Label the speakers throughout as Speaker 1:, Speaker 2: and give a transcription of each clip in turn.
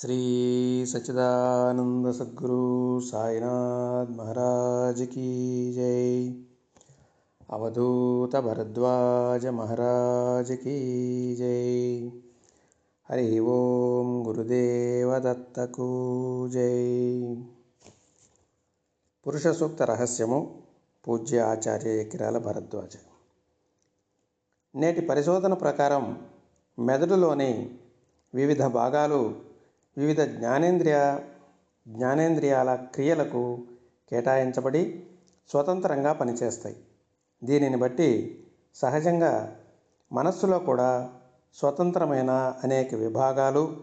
Speaker 1: శ్రీ సచిదానంద సద్గురు సాయినాథ్ మహారాజ్ కీ జై. అవధూత భరద్వాజ మహారాజ్ కీ జై. హరి ఓం గురుదేవదత్తకు జై. పురుష సూక్త రహస్యము పూజ్య ఆచార్య ఎకిరాల భరద్వాజ. నేటి పరిశోధన ప్రకారం మెదడులోని వివిధ భాగాలు వివిధ జ్ఞానేంద్రియ జ్ఞానేంద్రియాల క్రియలకు కేటాయించబడి స్వతంత్రంగా పనిచేస్తాయి. దీనిని బట్టి సహజంగా మనస్సులో కూడా స్వతంత్రమైన అనేక విభాగాలు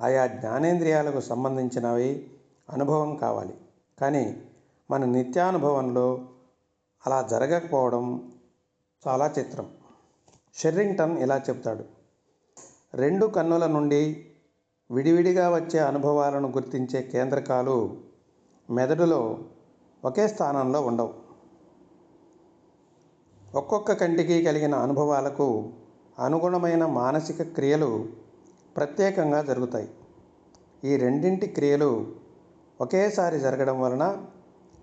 Speaker 1: ఆయా జ్ఞానేంద్రియాలకు సంబంధించినవి అనుభవం కావాలి. కానీ మన నిత్యానుభవంలో అలా జరగకపోవడం చాలా చిత్రం. షెర్రింగ్టన్ ఇలా చెప్తాడు రెండు కన్నుల నుండి విడివిడిగా వచ్చే అనుభవాలను గుర్తించే కేంద్రకాలు మెదడులో ఒకే స్థానంలో ఉండవు. ఒక్కొక్క కంటికి కలిగిన అనుభవాలకు అనుగుణమైన మానసిక క్రియలు ప్రత్యేకంగా జరుగుతాయి. ఈ రెండింటి క్రియలు ఒకేసారి జరగడం వలన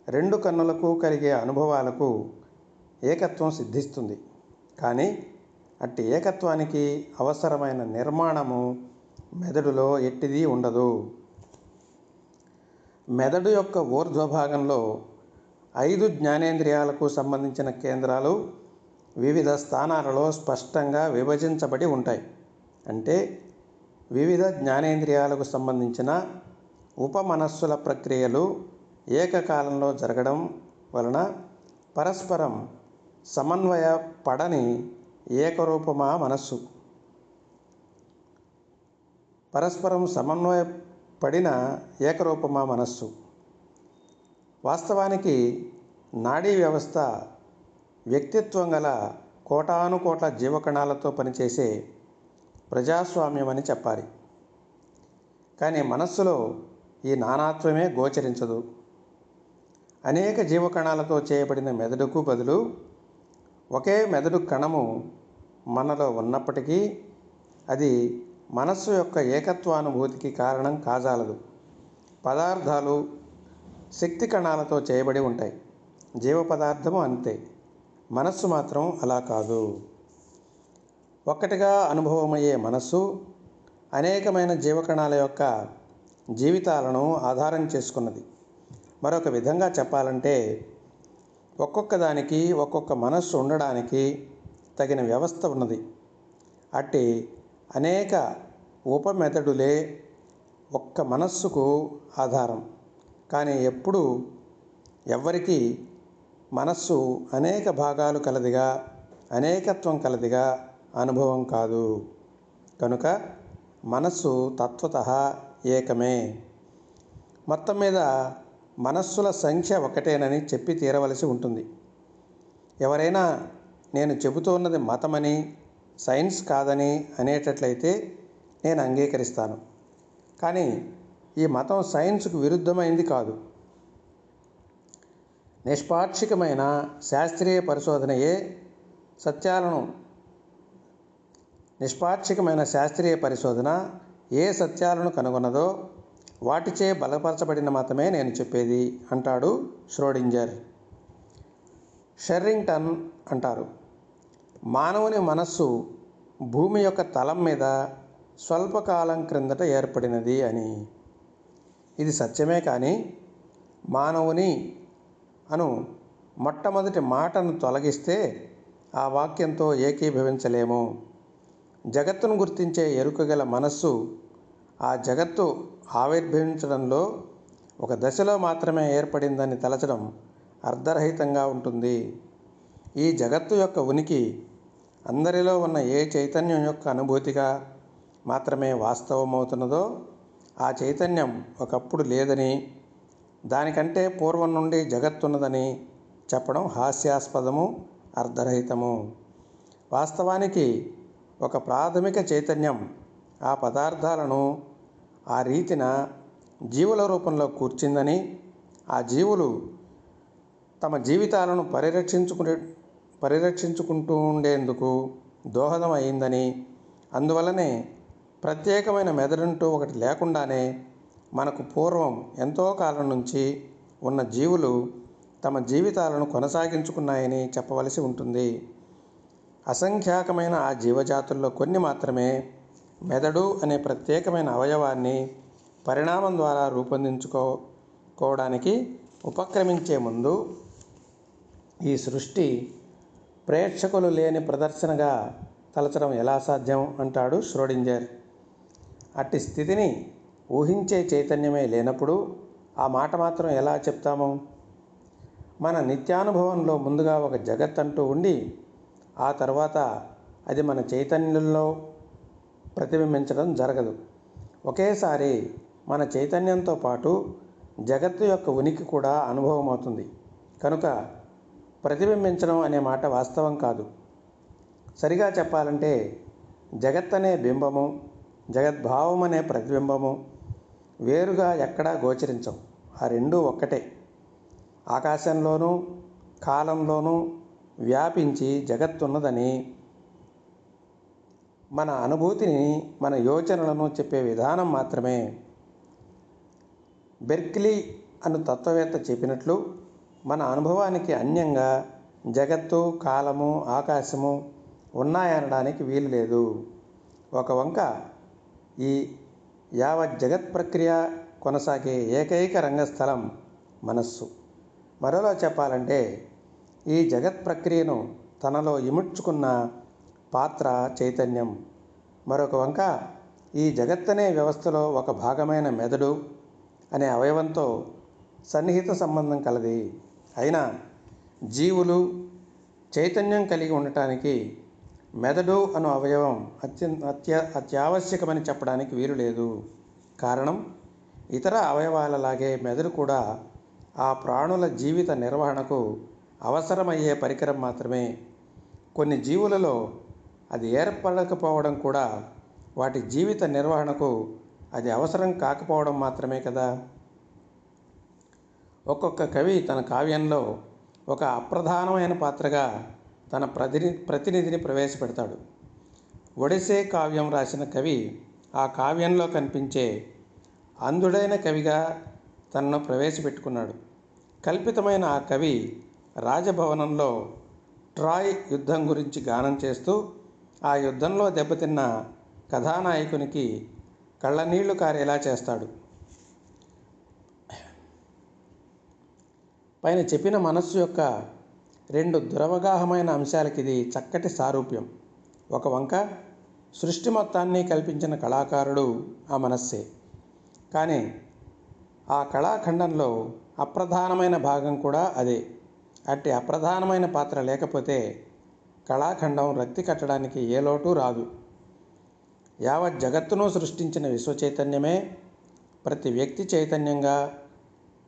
Speaker 1: రెండు కన్నులకు కలిగే అనుభవాలకు ఏకత్వం సిద్ధిస్తుంది. కానీ అట్టి ఏకత్వానికి అవసరమైన నిర్మాణము మెదడులో ఎట్టిది ఉండదు. మెదడు యొక్క ఊర్ధ్వభాగంలో ఐదు జ్ఞానేంద్రియాలకు సంబంధించిన కేంద్రాలు వివిధ స్థానాలలో స్పష్టంగా విభజించబడి ఉంటాయి. అంటే వివిధ జ్ఞానేంద్రియాలకు సంబంధించిన ఉపమనస్సుల ప్రక్రియలు ఏకకాలంలో జరగడం వలన పరస్పరం సమన్వయ పడని ఏకరూపమా మనస్సు. పరస్పరం సమన్వయపడిన ఏకరూపమా మనస్సు? వాస్తవానికి నాడీ వ్యవస్థ వ్యక్తిత్వం గల కోటానుకోట్ల జీవకణాలతో పనిచేసే ప్రజాస్వామ్యం అని చెప్పాలి. కానీ మనస్సులో ఈ నానాత్వమే గోచరించదు. అనేక జీవకణాలతో చేయబడిన మెదడుకు బదులు ఒకే మెదడు కణము మనలో ఉన్నప్పటికీ అది మనస్సు యొక్క ఏకత్వానుభూతికి కారణం కాజాలదు. పదార్థాలు శక్తి కణాలతో చేయబడి ఉంటాయి. జీవ పదార్థము అంతే. మనస్సు మాత్రం అలా కాదు. ఒక్కటిగా అనుభవమయ్యే మనస్సు అనేకమైన జీవకణాల యొక్క జీవితాలను ఆధారం చేసుకున్నది. మరొక విధంగా చెప్పాలంటే ఒక్కొక్క దానికి ఒక్కొక్క మనస్సు ఉండడానికి తగిన వ్యవస్థ ఉన్నది. అట్టి అనేక ఉపమెదడులే ఒక్క మనస్సుకు ఆధారం. కానీ ఎప్పుడు ఎవ్వరికీ మనస్సు అనేక భాగాలు కలదిగా అనేకత్వం కలదిగా అనుభవం కాదు. కనుక మనస్సు తత్వత ఏకమే. మొత్తం మీద మనస్సుల సంఖ్య ఒకటేనని చెప్పి తీరవలసి ఉంటుంది. ఎవరైనా నేను చెబుతున్నది మతమని సైన్స్ కాదని అనేటట్లయితే నేను అంగీకరిస్తాను. కానీ ఈ మతం సైన్స్కు విరుద్ధమైంది కాదు. నిష్పాక్షికమైన శాస్త్రీయ పరిశోధనయే సత్యాలను. నిష్పాక్షికమైన శాస్త్రీయ పరిశోధన ఏ సత్యాలను కనుగొన్నదో వాటిచే బలపరచబడిన మతమే నేను చెప్పేది అంటాడు ష్రోడింజర్. షెర్రింగ్టన్ అంటారు. మానవుని మనస్సు భూమి యొక్క తలం మీద స్వల్పకాలం క్రిందట ఏర్పడినది అని. ఇది సత్యమే కానీ మానవుని అను మొట్టమొదటి మాటను తొలగిస్తే ఆ వాక్యంతో ఏకీభవించలేము. జగత్తును గుర్తించే ఎరుకగల మనస్సు ఆ జగత్తు ఆవిర్భవించడంలో ఒక దశలో మాత్రమే ఏర్పడిందని తలచడం అర్ధరహితంగా ఉంటుంది. ఈ జగత్తు యొక్క ఉనికి అందరిలో ఉన్న ఏ చైతన్యం యొక్క అనుభూతిగా మాత్రమే వాస్తవమవుతున్నదో ఆ చైతన్యం ఒకప్పుడు లేదని దానికంటే పూర్వం నుండి జగత్తున్నదని చెప్పడం హాస్యాస్పదము అర్ధరహితము. వాస్తవానికి ఒక ప్రాథమిక చైతన్యం ఆ పదార్థాలను ఆ రీతిన జీవుల రూపంలో కూర్చిందని ఆ జీవులు తమ జీవితాలను పరిరక్షించుకునే పరిరక్షించుకుంటూ ఉండేందుకు దోహదం అయిందని అందువలనే ప్రత్యేకమైన మెదడంటూ ఒకటి లేకుండానే మనకు పూర్వం ఎంతో కాలం నుంచి ఉన్న జీవులు తమ జీవితాలను కొనసాగించుకున్నాయని చెప్పవలసి ఉంటుంది. అసంఖ్యాకమైన ఆ జీవజాతుల్లో కొన్ని మాత్రమే మెదడు అనే ప్రత్యేకమైన అవయవాన్ని పరిణామం ద్వారా రూపొందించుకోవడానికి ఉపక్రమించే ముందు ఈ సృష్టి ప్రేక్షకులు లేని ప్రదర్శనగా తలచడం ఎలా సాధ్యం? అంటాడు ష్రోడింజర్. అట్టి స్థితిని ఊహించే చైతన్యమే లేనప్పుడు ఆ మాట మాత్రం ఎలా చెప్తాము? మన నిత్యానుభవంలో ముందుగా ఒక జగత్ అంటూ ఉండి ఆ తర్వాత అది మన చైతన్యంలో ప్రతిబింబించడం జరగదు. ఒకేసారి మన చైతన్యంతో పాటు జగత్తు యొక్క ఉనికి కూడా అనుభవం అవుతుంది కనుక ప్రతిబింబించడం అనే మాట వాస్తవం కాదు. సరిగా చెప్పాలంటే జగత్ అనే బింబము జగద్భావం అనే ప్రతిబింబము వేరుగా ఎక్కడా గోచరించవు ఆ రెండూ ఒక్కటే. ఆకాశంలోనూ కాలంలోనూ వ్యాపించి జగత్తున్నదని మన అనుభూతిని మన యోచనలను చెప్పే విధానం మాత్రమే. బెర్క్లీ అను తత్వవేత్త చెప్పినట్లు మన అనుభవానికి అన్యంగా జగత్తు కాలము ఆకాశము ఉన్నాయనడానికి వీలు లేదు. ఒక వంక ఈ యావత్ జగత్ ప్రక్రియ కొనసాగే ఏకైక రంగస్థలం మనస్సు. మరోలా చెప్పాలంటే ఈ జగత్ ప్రక్రియను తనలో ఇముడ్చుకున్న పాత్ర చైతన్యం. మరొక వంక ఈ జగత్తనే వ్యవస్థలో ఒక భాగమైన మెదడు అనే అవయవంతో సన్నిహిత సంబంధం కలది. అయినా జీవులు చైతన్యం కలిగి ఉండటానికి మెదడు అను అవయవం అత్యంత అత్య అత్యావశ్యకమని చెప్పడానికి వీలు లేదు. కారణం ఇతర అవయవాలలాగే మెదడు కూడా ఆ ప్రాణుల జీవిత నిర్వహణకు అవసరమయ్యే పరికరం మాత్రమే. కొన్ని జీవులలో అది ఏర్పడకపోవడం కూడా వాటి జీవిత నిర్వహణకు అది అవసరం కాకపోవడం మాత్రమే కదా? ఒక్కొక్క కవి తన కావ్యంలో ఒక అప్రధానమైన పాత్రగా తన ప్రతిని ప్రతినిధిని ప్రవేశపెడతాడు. ఒడిసే కావ్యం రాసిన కవి ఆ కావ్యంలో కనిపించే అంధుడైన కవిగా తనను ప్రవేశపెట్టుకున్నాడు. కల్పితమైన ఆ కవి రాజభవనంలో ట్రాయ్ యుద్ధం గురించి గానం చేస్తూ ఆ యుద్ధంలో దెబ్బతిన్న కథానాయకునికి కళ్ళనీళ్ళు కారేలా చేస్తాడు. పైన చెప్పిన మనస్సు యొక్క రెండు దురవగాహమైన అంశాలకి ఇది చక్కటి సారూప్యం. ఒక వంక సృష్టి మొత్తాన్ని కల్పించిన కళాకారుడు ఆ మనస్సే. కానీ ఆ కళాఖండంలో అప్రధానమైన భాగం కూడా అదే. అట్టి అప్రధానమైన పాత్ర లేకపోతే కళాఖండం రక్తి కట్టడానికి ఏ లోటు రాదు. యావత్ జగత్తును సృష్టించిన విశ్వచైతన్యమే ప్రతి వ్యక్తి చైతన్యంగా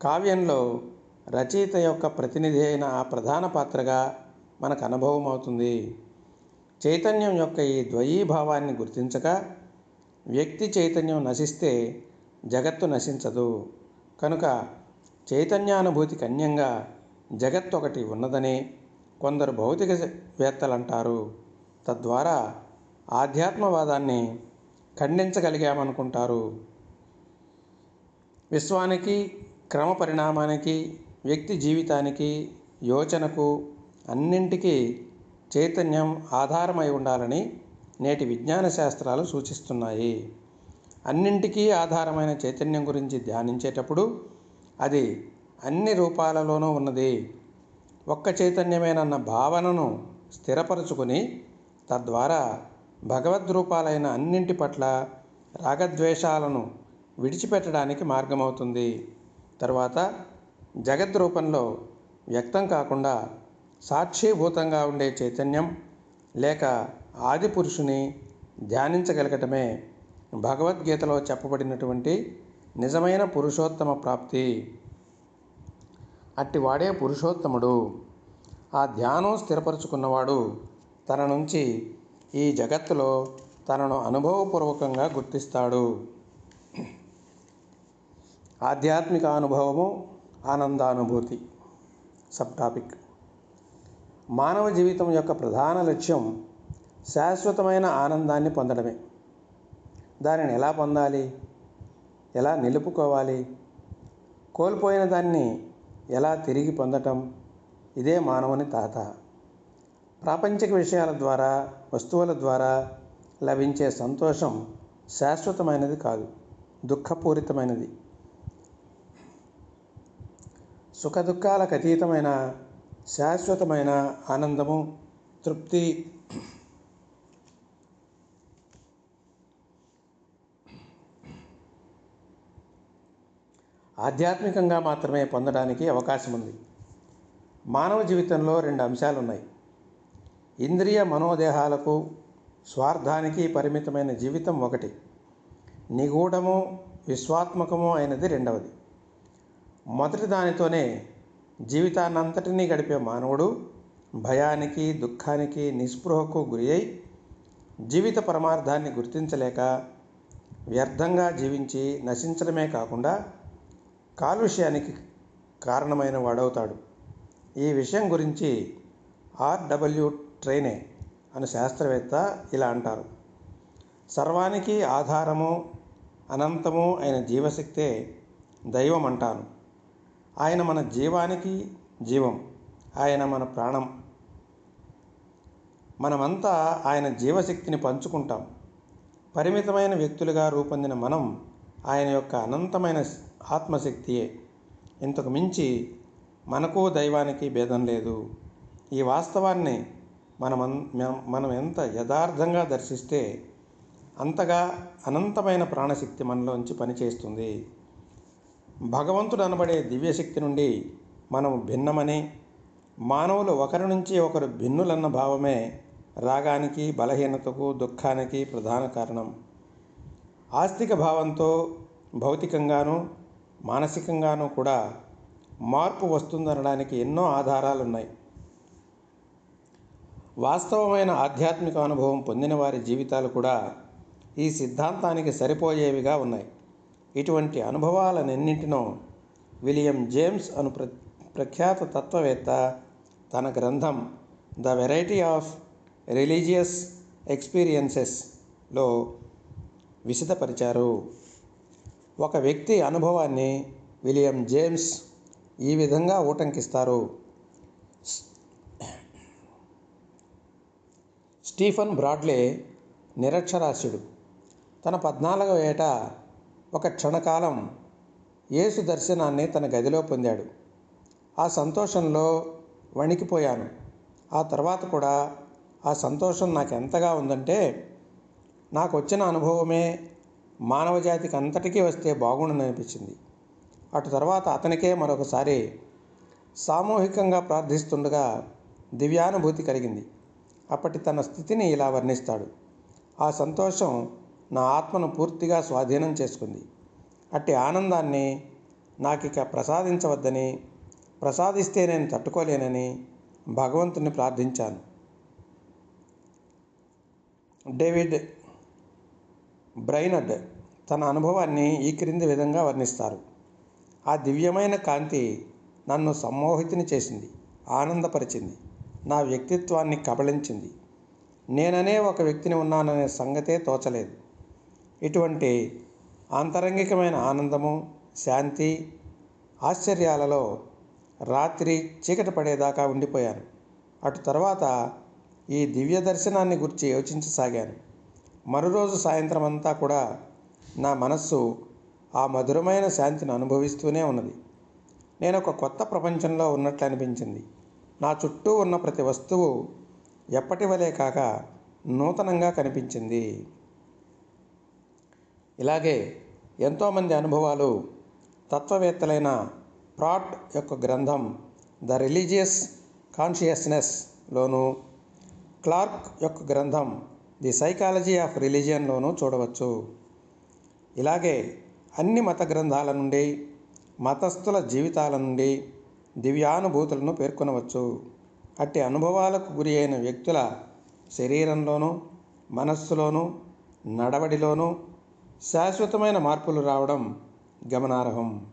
Speaker 1: కావ్యంలో రచయిత యొక్క ప్రతినిధి అయిన ఆ ప్రధాన పాత్రగా మనకు అనుభవం అవుతుంది. చైతన్యం యొక్క ఈ ద్వయీభావాన్ని గుర్తించక వ్యక్తి చైతన్యం నశిస్తే జగత్తు నశించదు. కనుక చైతన్యానుభూతికి అన్యంగా జగత్ ఒకటి ఉన్నదని కొందరు భౌతిక వేత్తలు అంటారు తద్వారా ఆధ్యాత్మవాదాన్ని ఖండించగలిగామనుకుంటారు. విశ్వానికి క్రమ పరిణామానికి వ్యక్తి జీవితానికి యోచనకు అన్నింటికీ చైతన్యం ఆధారమై ఉండాలని నేటి విజ్ఞాన శాస్త్రాలు సూచిస్తున్నాయి. అన్నింటికీ ఆధారమైన చైతన్యం గురించి ధ్యానించేటప్పుడు అది అన్ని రూపాలలోనూ ఉన్నది. ఒక్క చైతన్యమేనన్న భావనను స్థిరపరచుకుని తద్వారా భగవద్రూపాలైన అన్నింటి పట్ల రాగద్వేషాలను విడిచిపెట్టడానికి మార్గమవుతుంది. తర్వాత జగత్ రూపంలో వ్యక్తం కాకుండా సాక్షిభూతంగా ఉండే చైతన్యం లేక ఆది పురుషుని ధ్యానించగలగటమే భగవద్గీతలో చెప్పబడినటువంటి నిజమైన పురుషోత్తమ ప్రాప్తి. అట్టి వాడే పురుషోత్తముడు. ఆ ధ్యానం స్థిరపరుచుకున్నవాడు తన నుంచి ఈ జగత్తులో తనను అనుభవపూర్వకంగా గుర్తిస్తాడు. ఆధ్యాత్మిక అనుభవము ఆనందానుభూతి. Sub topic. మానవ జీవితం యొక్క ప్రధాన లక్ష్యం శాశ్వతమైన ఆనందాన్ని పొందడమే. దానిని ఎలా పొందాలి? ఎలా నిలుపుకోవాలి? కోల్పోయిన దాన్ని ఎలా తిరిగి పొందటం? ఇదే మానవుని తాత. ప్రాపంచిక విషయాల ద్వారా వస్తువుల ద్వారా లభించే సంతోషం శాశ్వతమైనది కాదు దుఃఖపూరితమైనది. సుఖదుఖాలకు అతీతమైన శాశ్వతమైన ఆనందము తృప్తి. ఆధ్యాత్మికంగా మాత్రమే పొందడానికి అవకాశం ఉంది మానవ జీవితంలో రెండు అంశాలు ఉన్నాయి ఇంద్రియ మనోదేహాలకు స్వార్థానికి పరిమితమైన జీవితం ఒకటి. నిగూఢము విశ్వాత్మకము అయినది రెండవది. మొదటి దానితోనే జీవితాన్నంతటినీ గడిపే మానవుడు భయానికి దుఃఖానికి నిస్పృహకు గురి అయి జీవిత పరమార్థాన్ని గుర్తించలేక వ్యర్థంగా జీవించి నశించడమే కాకుండా కాలుష్యానికి కారణమైన వాడవుతాడు. ఈ విషయం గురించి ఆర్డబ్ల్యూ ట్రైనే అని శాస్త్రవేత్త ఇలా అంటారు. సర్వానికి ఆధారము అనంతము అయిన జీవశక్తే దైవం అంటాను ఆయన మన జీవానికి జీవం ఆయన మన ప్రాణం. మనమంతా ఆయన జీవశక్తిని పంచుకుంటాం. పరిమితమైన వ్యక్తులుగా రూపొందిన మనం ఆయన యొక్క అనంతమైన ఆత్మశక్తియే. ఇంతకు మించి మనకు దైవానికి భేదం లేదు. ఈ వాస్తవాన్ని మనం మనం ఎంత యథార్థంగా దర్శిస్తే అంతగా అనంతమైన ప్రాణశక్తి మనలోంచి పనిచేస్తుంది. భగవంతుడు అనబడే దివ్యశక్తి నుండి మనం భిన్నమని మానవులు ఒకరి నుంచి ఒకరు భిన్నులన్న భావమే రాగానికి బలహీనతకు దుఃఖానికి ప్రధాన కారణం. ఆస్తిక భావంతో భౌతికంగాను మానసికంగాను కూడా మార్పు వస్తుందనడానికి ఎన్నో ఆధారాలు ఉన్నాయి వాస్తవమైన ఆధ్యాత్మిక అనుభవం పొందిన వారి జీవితాలు కూడా ఈ సిద్ధాంతానికి సరిపోయేవిగా ఉన్నాయి. ఇటువంటి అనుభవాలనెన్నింటినో విలియం జేమ్స్ అను ప్ర ప్రఖ్యాత తత్వవేత్త తన గ్రంథం ద వెరైటీ ఆఫ్ రిలీజియస్ ఎక్స్పీరియన్సెస్లో విశదపరిచారు. ఒక వ్యక్తి అనుభవాన్ని విలియం జేమ్స్ ఈ విధంగా ఊటంకిస్తారు. స్టీఫన్ బ్రాడ్లే నిరక్షరాస్యుడు. తన పద్నాలుగవ ఏట ఒక క్షణకాలం యేసు దర్శనాన్ని తన గదిలో పొందాడు. ఆ సంతోషంలో వణికిపోయాను. ఆ తర్వాత కూడా ఆ సంతోషం నాకు ఎంతగా ఉందంటే నాకు వచ్చిన అనుభవమే మానవజాతికి అంతటికీ వస్తే బాగుండని అనిపించింది. అటు తర్వాత అతనికే మరొకసారి సామూహికంగా ప్రార్థిస్తుండగా దివ్యానుభూతి కలిగింది. అప్పటి తన స్థితిని ఇలా వర్ణిస్తాడు. ఆ సంతోషం నా ఆత్మను పూర్తిగా స్వాధీనం చేసుకుంది. అట్టి ఆనందాన్ని నాకిక ప్రసాదించవద్దని ప్రసాదిస్తే నేను తట్టుకోలేనని భగవంతుని ప్రార్థించాను. డేవిడ్ బ్రైనడ్ తన అనుభవాన్ని ఈ క్రింది విధంగా వర్ణిస్తారు. ఆ దివ్యమైన కాంతి నన్ను సమ్మోహితుని చేసింది ఆనందపరిచింది నా వ్యక్తిత్వాన్ని కబళించింది. నేననే ఒక వ్యక్తిని ఉన్నాననే సంగతే తోచలేదు. ఇటువంటి ఆంతరంగికమైన ఆనందము శాంతి ఆశ్చర్యాలలో రాత్రి చీకటి పడేదాకా ఉండిపోయాను. అటు తర్వాత ఈ దివ్య దర్శనాన్ని గురించి యోచించసాగాను. మరురోజు సాయంత్రం అంతా కూడా నా మనస్సు ఆ మధురమైన శాంతిని అనుభవిస్తూనే ఉన్నది. నేను ఒక కొత్త ప్రపంచంలో ఉన్నట్లు అనిపించింది. నా చుట్టూ ఉన్న ప్రతి వస్తువు ఎప్పటి వలే కాక నూతనంగా కనిపించింది. ఇలాగే ఎంతోమంది అనుభవాలు తత్వవేత్తలైన ప్రాట్ యొక్క గ్రంథం ద రిలీజియస్ కాన్షియస్నెస్లోను క్లార్క్ యొక్క గ్రంథం ది సైకాలజీ ఆఫ్ రిలీజియన్లోనూ చూడవచ్చు. ఇలాగే అన్ని మత గ్రంథాల నుండి మతస్థుల జీవితాల నుండి దివ్యానుభూతులను పేర్కొనవచ్చు. అట్టి అనుభవాలకు గురి అయిన వ్యక్తుల శరీరంలోనూ మనస్సులోనూ నడవడిలోనూ శాశ్వతమైన మార్పులు రావడం గమనార్హం.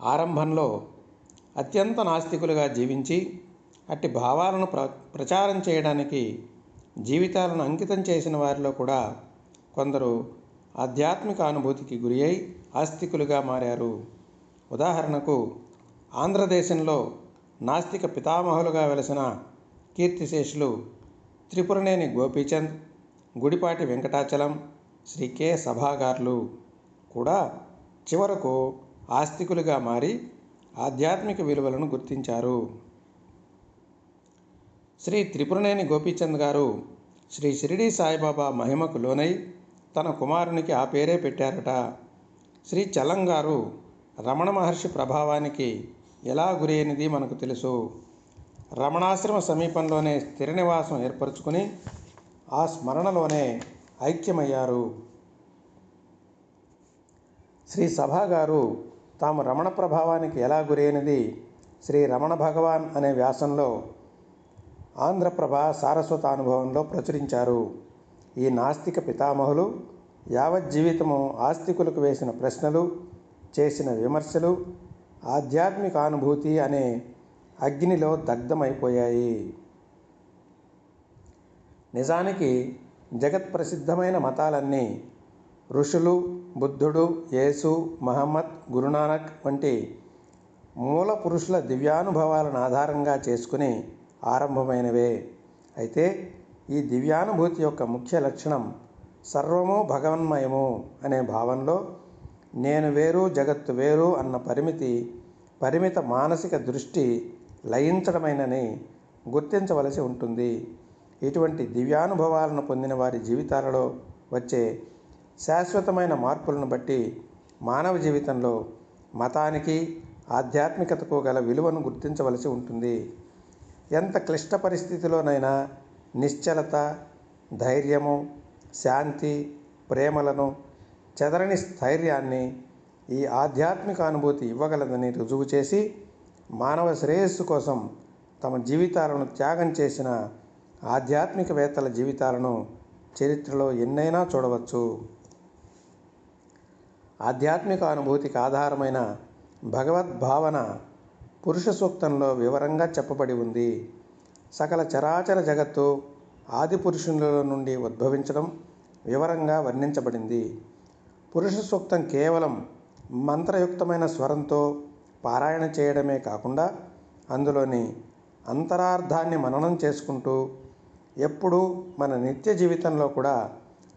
Speaker 1: ఆరంభంలో అత్యంత నాస్తికులుగా జీవించి అట్టి భావాలను ప్ర ప్రచారం చేయడానికి జీవితాలను అంకితం చేసిన వారిలో కూడా కొందరు ఆధ్యాత్మిక అనుభూతికి గురి అయి ఆస్తికులుగా మారారు. ఉదాహరణకు ఆంధ్రదేశంలో నాస్తిక పితామహులుగా వెలసిన కీర్తిశేషులు త్రిపురనేని గోపీచంద్ గుడిపాటి వెంకటాచలం శ్రీ కె సభాగార్లు కూడా చివరకు ఆస్తికులుగా మారి ఆధ్యాత్మిక విలువలను గుర్తించారు. శ్రీ త్రిపురనేని గోపీచంద్ గారు శ్రీ షిరిడి సాయిబాబా మహిమకు లోనై తన కుమారునికి ఆ పేరే పెట్టారట. శ్రీ చలం గారు రమణ మహర్షి ప్రభావానికి ఎలా గురైనది మనకు తెలుసు. రమణాశ్రమ సమీపంలోనే స్థిర నివాసం ఏర్పరచుకుని ఆ స్మరణలోనే ఐక్యమయ్యారు. శ్రీ సభా గారు తాము రమణ ప్రభావానికి ఎలా గురైనది? శ్రీ రమణ భగవాన్ అనే వ్యాసంలో ఆంధ్రప్రభ సారస్వత అనుభవంలో ప్రచురించారు. ఈ నాస్తిక పితామహులు యావజ్జీవితము ఆస్తికులకు వేసిన ప్రశ్నలు చేసిన విమర్శలు ఆధ్యాత్మిక అనుభూతి అనే అగ్నిలో దగ్ధమైపోయాయి. నిజానికి జగత్ ప్రసిద్ధమైన మతాలన్నీ ఋషులు బుద్ధుడు యేసు మహమ్మద్ గురునానక్ వంటి మూల పురుషుల దివ్యానుభవాలను ఆధారంగా చేసుకుని ఆరంభమైనవే. అయితే ఈ దివ్యానుభూతి యొక్క ముఖ్య లక్షణం సర్వము భగవన్మయము అనే భావంలో నేను వేరు జగత్తు వేరు అన్న పరిమితి పరిమిత మానసిక దృష్టి లయించడమైనని గుర్తించవలసి ఉంటుంది. ఇటువంటి దివ్యానుభవాలను పొందిన వారి జీవితాలలో వచ్చే శాశ్వతమైన మార్పులను బట్టి మానవ జీవితంలో మతానికి ఆధ్యాత్మికతకు గల విలువను గుర్తించవలసి ఉంటుంది. ఎంత క్లిష్ట పరిస్థితిలోనైనా నిశ్చలత ధైర్యము శాంతి ప్రేమలను చెదరని స్థైర్యాన్ని ఈ ఆధ్యాత్మిక అనుభూతి ఇవ్వగలదని రుజువు చేసి మానవ శ్రేయస్సు కోసం తమ జీవితాలను త్యాగం చేసిన ఆధ్యాత్మికవేత్తల జీవితాలను చరిత్రలో ఎన్నైనా చూడవచ్చు. ఆధ్యాత్మిక అనుభూతికి ఆధారమైన భగవద్భావన పురుష సూక్తంలో వివరంగా చెప్పబడి ఉంది. సకల చరాచర జగత్తు ఆది పురుషుల నుండి ఉద్భవించడం వివరంగా వర్ణించబడింది. పురుష సూక్తం కేవలం మంత్రయుక్తమైన స్వరంతో పారాయణ చేయడమే కాకుండా అందులోని అంతరార్థాన్ని మననం చేసుకుంటూ ఎప్పుడూ మన నిత్య జీవితంలో కూడా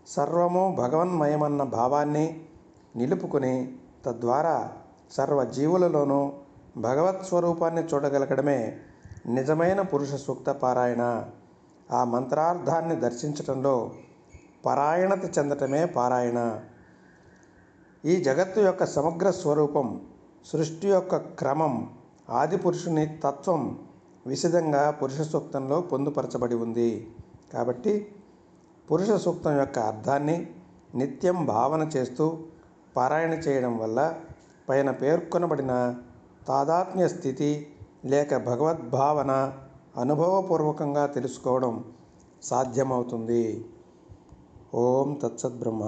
Speaker 1: సర్వము భగవన్మయమన్న భావాన్ని నిలుపుకుని తద్వారా సర్వ జీవులలోనూ భగవత్ స్వరూపాన్ని చూడగలగడమే నిజమైన పురుష సూక్త పారాయణ. ఆ మంత్రార్థాన్ని దర్శించటంలో పరాయణత చెందటమే పారాయణ. ఈ జగత్తు యొక్క సమగ్ర స్వరూపం సృష్టి యొక్క క్రమం ఆది పురుషుని తత్వం విశదంగా పురుష సూక్తంలో పొందుపరచబడి ఉంది. కాబట్టి పురుష సూక్తం యొక్క అర్థాన్ని నిత్యం భావన చేస్తూ పారాయణ చేయడం వల్ల పైన పేర్కొనబడిన తాదాత్మ్య స్థితి లేక భగవద్భావన అనుభవపూర్వకంగా తెలుసుకోవడం సాధ్యమవుతుంది. ఓం తత్సద్బ్రహ్మ